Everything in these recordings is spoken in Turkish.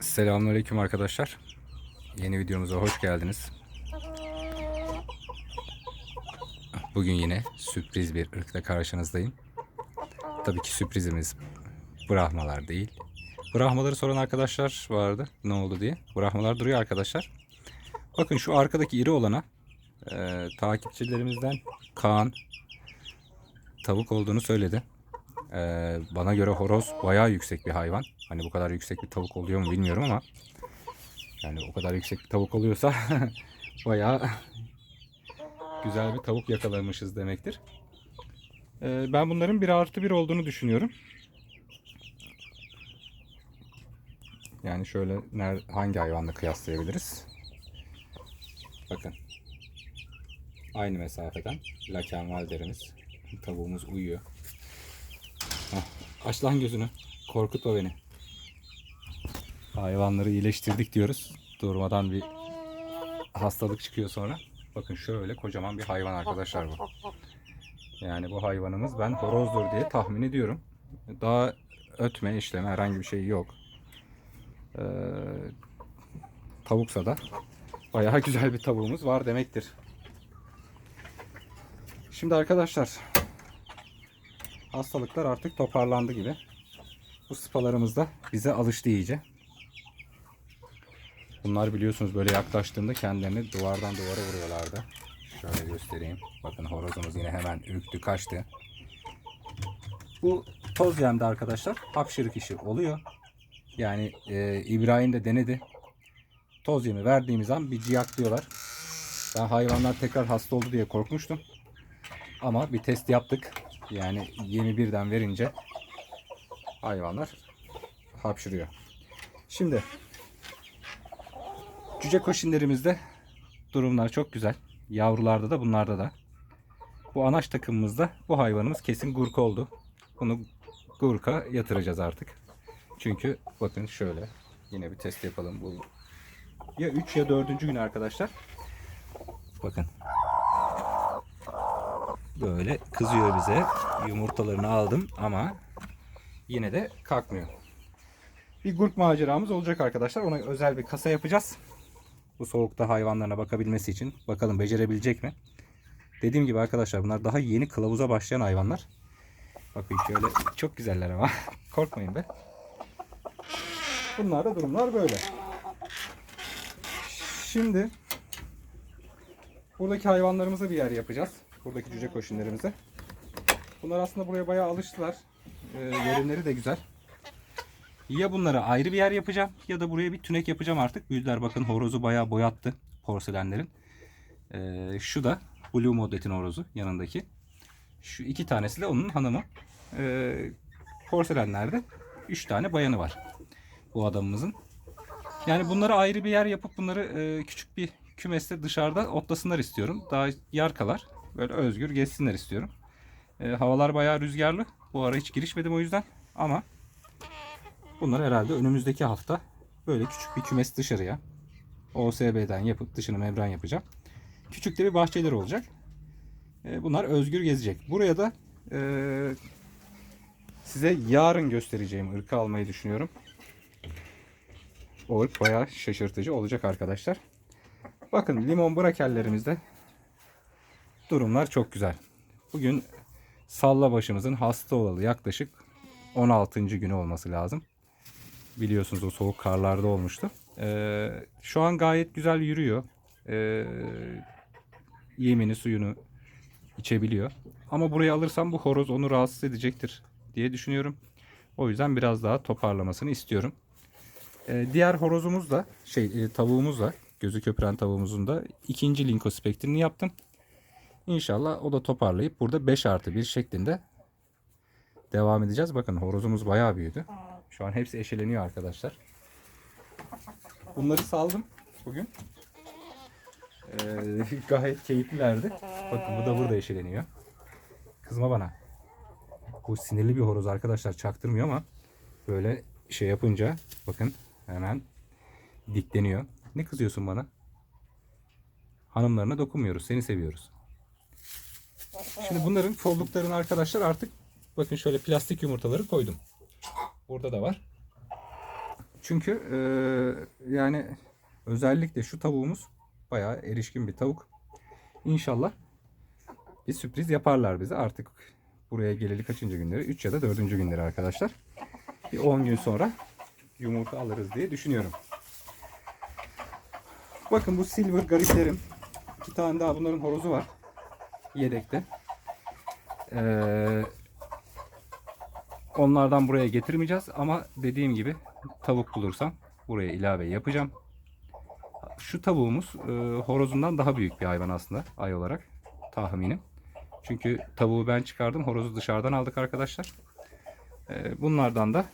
Selamünaleyküm arkadaşlar. Yeni videomuza hoş geldiniz. Bugün yine sürpriz bir ırkla karşınızdayım. Tabii ki sürprizimiz Brahmalar değil. Brahmaları soran arkadaşlar vardı ne oldu diye. Brahmalar duruyor arkadaşlar. Bakın şu arkadaki iri olana e, takipçilerimizden Kaan tavuk olduğunu söyledi. E, bana göre horoz bayağı yüksek bir hayvan. Hani bu kadar yüksek bir tavuk oluyor mu bilmiyorum ama yani o kadar yüksek bir tavuk oluyorsa bayağı güzel bir tavuk yakalamışız demektir. Ee, ben bunların bir artı bir olduğunu düşünüyorum. Yani şöyle hangi hayvanla kıyaslayabiliriz? Bakın. Aynı mesafeden lakenval derimiz. Tavuğumuz uyuyor. Hah, aç lan gözünü. Korkutma beni. Hayvanları iyileştirdik diyoruz. Durmadan bir hastalık çıkıyor sonra. Bakın şöyle kocaman bir hayvan arkadaşlar bu. Yani bu hayvanımız ben horozdur diye tahmin ediyorum. Daha ötme, işleme herhangi bir şey yok. Ee, tavuksa da bayağı güzel bir tavuğumuz var demektir. Şimdi arkadaşlar hastalıklar artık toparlandı gibi. Bu spalarımız da bize alıştı iyice. Bunlar biliyorsunuz böyle yaklaştığında kendilerini duvardan duvara vuruyorlardı. Şöyle göstereyim. Bakın horozumuz yine hemen ürktü kaçtı. Bu toz yemde arkadaşlar hapşırık işi oluyor. Yani e, İbrahim de denedi. Toz yemi verdiğimiz an bir ciyaklıyorlar. Ben hayvanlar tekrar hasta oldu diye korkmuştum. Ama bir test yaptık. Yani yemi birden verince hayvanlar hapşırıyor. Şimdi cüce koşinlerimizde durumlar çok güzel. Yavrularda da bunlarda da. Bu anaç takımımızda bu hayvanımız kesin gurka oldu. Bunu gurka yatıracağız artık. Çünkü bakın şöyle yine bir test yapalım. Bu ya 3 ya 4. gün arkadaşlar. Bakın. Böyle kızıyor bize. Yumurtalarını aldım ama yine de kalkmıyor. Bir gurk maceramız olacak arkadaşlar. Ona özel bir kasa yapacağız. Bu soğukta hayvanlarına bakabilmesi için. Bakalım becerebilecek mi? Dediğim gibi arkadaşlar bunlar daha yeni kılavuza başlayan hayvanlar. Bakın şöyle çok güzeller ama. Korkmayın be. Bunlarda durumlar böyle. Şimdi buradaki hayvanlarımıza bir yer yapacağız. Buradaki cüce koşunlarımıza. Bunlar aslında buraya bayağı alıştılar. Ee, verimleri de güzel. Ya bunlara ayrı bir yer yapacağım ya da buraya bir tünek yapacağım artık. Büyüdüler bakın horozu bayağı boyattı porselenlerin. Ee, şu da Blue Modet'in horozu yanındaki. Şu iki tanesi de onun hanımı. Ee, porselenlerde 3 tane bayanı var bu adamımızın. Yani bunları ayrı bir yer yapıp bunları e, küçük bir kümeste dışarıda otlasınlar istiyorum. Daha yer kalar. Böyle özgür gezsinler istiyorum. E, havalar bayağı rüzgarlı. Bu ara hiç girişmedim o yüzden. Ama bunlar herhalde önümüzdeki hafta böyle küçük bir kümes dışarıya OSB'den yapıp dışını membran yapacağım. Küçük de bir bahçeler olacak. E, bunlar özgür gezecek. Buraya da e, size yarın göstereceğim ırkı almayı düşünüyorum. O ırk bayağı şaşırtıcı olacak arkadaşlar. Bakın limon brakellerimizde durumlar çok güzel. Bugün salla başımızın hasta olalı yaklaşık 16. günü olması lazım. Biliyorsunuz o soğuk karlarda olmuştu. Ee, şu an gayet güzel yürüyor. Ee, yemini suyunu içebiliyor. Ama buraya alırsam bu horoz onu rahatsız edecektir diye düşünüyorum. O yüzden biraz daha toparlamasını istiyorum. Ee, diğer horozumuz da şey e, tavuğumuz da gözü köpüren tavuğumuzun da ikinci linkospektrini yaptım. İnşallah o da toparlayıp burada 5 artı 1 şeklinde devam edeceğiz. Bakın horozumuz bayağı büyüdü. Şu an hepsi eşeleniyor arkadaşlar. Bunları saldım bugün. Ee, gayet keyiflilerdi. Bakın bu da burada eşeleniyor. Kızma bana. Bu sinirli bir horoz arkadaşlar çaktırmıyor ama böyle şey yapınca bakın hemen dikleniyor. Ne kızıyorsun bana? Hanımlarına dokunmuyoruz. Seni seviyoruz. Şimdi bunların folluklarını arkadaşlar artık bakın şöyle plastik yumurtaları koydum. Burada da var. Çünkü e, yani özellikle şu tavuğumuz bayağı erişkin bir tavuk. İnşallah bir sürpriz yaparlar bize. Artık buraya geleli kaçıncı günleri? 3 ya da 4. günleri arkadaşlar. Bir 10 gün sonra yumurta alırız diye düşünüyorum. Bakın bu silver gariplerim. İki tane daha bunların horozu var. Yedekte. Ee, onlardan buraya getirmeyeceğiz ama dediğim gibi tavuk bulursam buraya ilave yapacağım. Şu tavuğumuz e, horozundan daha büyük bir hayvan aslında ay olarak tahminim. Çünkü tavuğu ben çıkardım, horozu dışarıdan aldık arkadaşlar. E, bunlardan da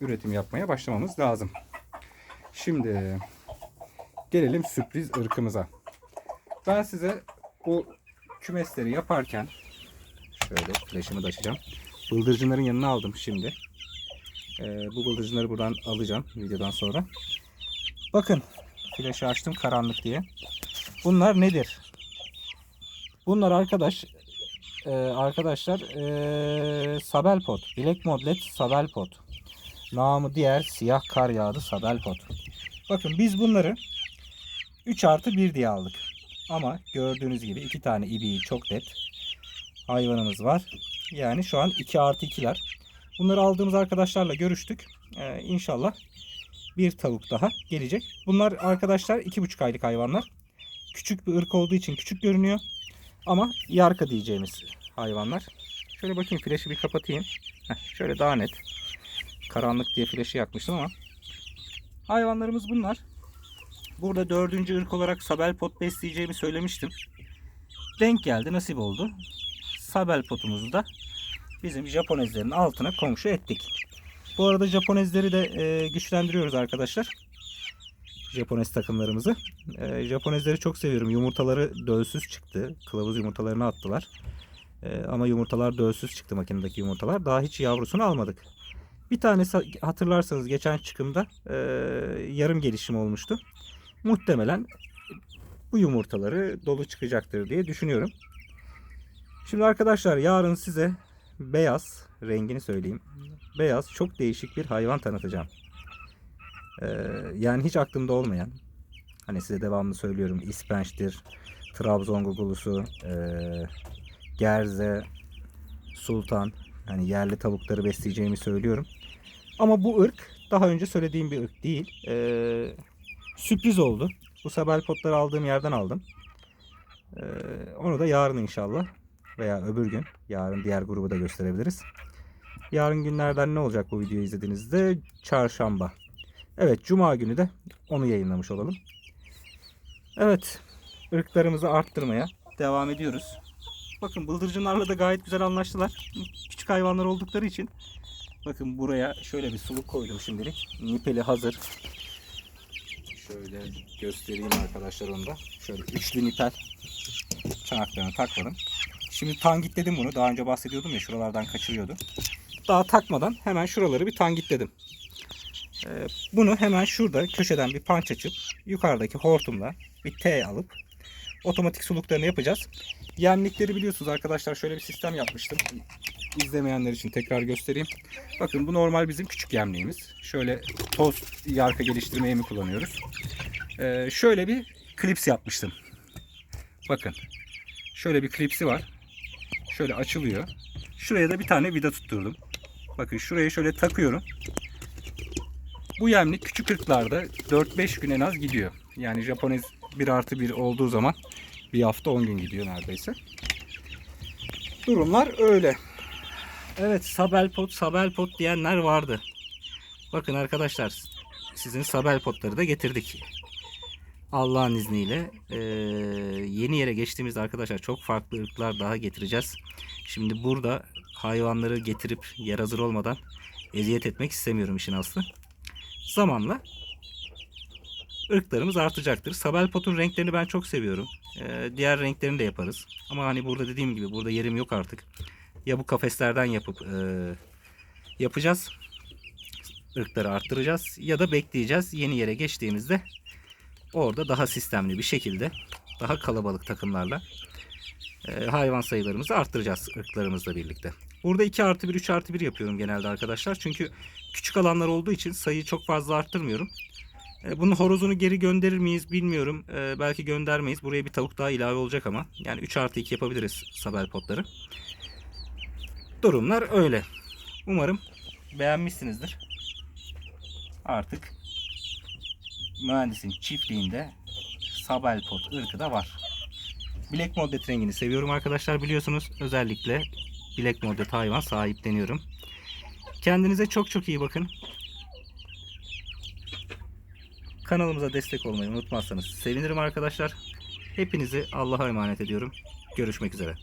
üretim yapmaya başlamamız lazım. Şimdi gelelim sürpriz ırkımıza. Ben size bu kümesleri yaparken şöyle flaşımı da açacağım. Bıldırcınların yanına aldım şimdi. Ee, bu bıldırcınları buradan alacağım videodan sonra. Bakın flaşı açtım karanlık diye. Bunlar nedir? Bunlar arkadaş e, arkadaşlar e, sabelpot. Black Modlet sabelpot. Namı diğer siyah kar yağdı sabelpot. Bakın biz bunları 3 artı 1 diye aldık. Ama gördüğünüz gibi iki tane ibiği çok net hayvanımız var. Yani şu an 2 artı 2'ler. Bunları aldığımız arkadaşlarla görüştük. Ee, inşallah bir tavuk daha gelecek. Bunlar arkadaşlar 2,5 aylık hayvanlar. Küçük bir ırk olduğu için küçük görünüyor. Ama yarka diyeceğimiz hayvanlar. Şöyle bakayım flaşı bir kapatayım. Heh, şöyle daha net. Karanlık diye flaşı yakmıştım ama. Hayvanlarımız bunlar. Burada dördüncü ırk olarak sabel pot besleyeceğimi söylemiştim. Denk geldi, nasip oldu. Sabel potumuzu da bizim Japonezlerin altına komşu ettik. Bu arada Japonezleri de e, güçlendiriyoruz arkadaşlar. Japonez takımlarımızı. E, Japonezleri çok seviyorum. Yumurtaları dölsüz çıktı. Kılavuz yumurtalarını attılar. E, ama yumurtalar dölsüz çıktı makinedeki yumurtalar. Daha hiç yavrusunu almadık. Bir tanesi hatırlarsanız geçen çıkımda e, yarım gelişim olmuştu. Muhtemelen bu yumurtaları dolu çıkacaktır diye düşünüyorum. Şimdi arkadaşlar yarın size beyaz rengini söyleyeyim. Beyaz çok değişik bir hayvan tanıtacağım. Ee, yani hiç aklımda olmayan hani size devamlı söylüyorum ispençtir, Trabzon gugulusu, e, gerze, sultan yani yerli tavukları besleyeceğimi söylüyorum. Ama bu ırk daha önce söylediğim bir ırk değil. Ee, sürpriz oldu. Bu sabel potları aldığım yerden aldım. Ee, onu da yarın inşallah veya öbür gün yarın diğer grubu da gösterebiliriz. Yarın günlerden ne olacak bu videoyu izlediğinizde? Çarşamba. Evet cuma günü de onu yayınlamış olalım. Evet ırklarımızı arttırmaya devam ediyoruz. Bakın bıldırcınlarla da gayet güzel anlaştılar. Küçük hayvanlar oldukları için. Bakın buraya şöyle bir suluk koydum şimdilik. Nipeli hazır. Şöyle göstereyim arkadaşlar onu da. Şöyle üçlü nipel çanaklarını takmadım. Şimdi tangitledim bunu. Daha önce bahsediyordum ya şuralardan kaçırıyordu. Daha takmadan hemen şuraları bir tangitledim. Ee, bunu hemen şurada köşeden bir panç açıp yukarıdaki hortumla bir T alıp otomatik suluklarını yapacağız. Yemlikleri biliyorsunuz arkadaşlar şöyle bir sistem yapmıştım. İzlemeyenler için tekrar göstereyim. Bakın bu normal bizim küçük yemliğimiz. Şöyle toz yarka geliştirme yemi kullanıyoruz. Ee, şöyle bir klips yapmıştım. Bakın. Şöyle bir klipsi var. Şöyle açılıyor. Şuraya da bir tane vida tutturdum. Bakın şuraya şöyle takıyorum. Bu yemlik küçük ırklarda 4-5 gün en az gidiyor. Yani Japonez 1 artı 1 olduğu zaman bir hafta 10 gün gidiyor neredeyse. Durumlar öyle. Evet sabel pot sabel pot diyenler vardı. Bakın arkadaşlar sizin sabel potları da getirdik. Allah'ın izniyle eee, yeni yere geçtiğimizde arkadaşlar çok farklı ırklar daha getireceğiz. Şimdi burada hayvanları getirip yer hazır olmadan eziyet etmek istemiyorum işin aslı. Zamanla ırklarımız artacaktır. Sabel potun renklerini ben çok seviyorum. Eee, diğer renklerini de yaparız. Ama hani burada dediğim gibi burada yerim yok artık. Ya bu kafeslerden yapıp eee, yapacağız. ırkları arttıracağız ya da bekleyeceğiz. Yeni yere geçtiğimizde orada daha sistemli bir şekilde daha kalabalık takımlarla e, hayvan sayılarımızı arttıracağız ırklarımızla birlikte. Burada 2 artı 1, 3 artı 1 yapıyorum genelde arkadaşlar. Çünkü küçük alanlar olduğu için sayıyı çok fazla arttırmıyorum. E, Bunun horozunu geri gönderir miyiz bilmiyorum. E, belki göndermeyiz. Buraya bir tavuk daha ilave olacak ama. Yani 3 artı 2 yapabiliriz sabel potları. Durumlar öyle. Umarım beğenmişsinizdir. Artık mühendisin çiftliğinde sabel pot ırkı da var. Black Moddet rengini seviyorum arkadaşlar biliyorsunuz. Özellikle Black Moddet hayvan sahipleniyorum. Kendinize çok çok iyi bakın. Kanalımıza destek olmayı unutmazsanız sevinirim arkadaşlar. Hepinizi Allah'a emanet ediyorum. Görüşmek üzere.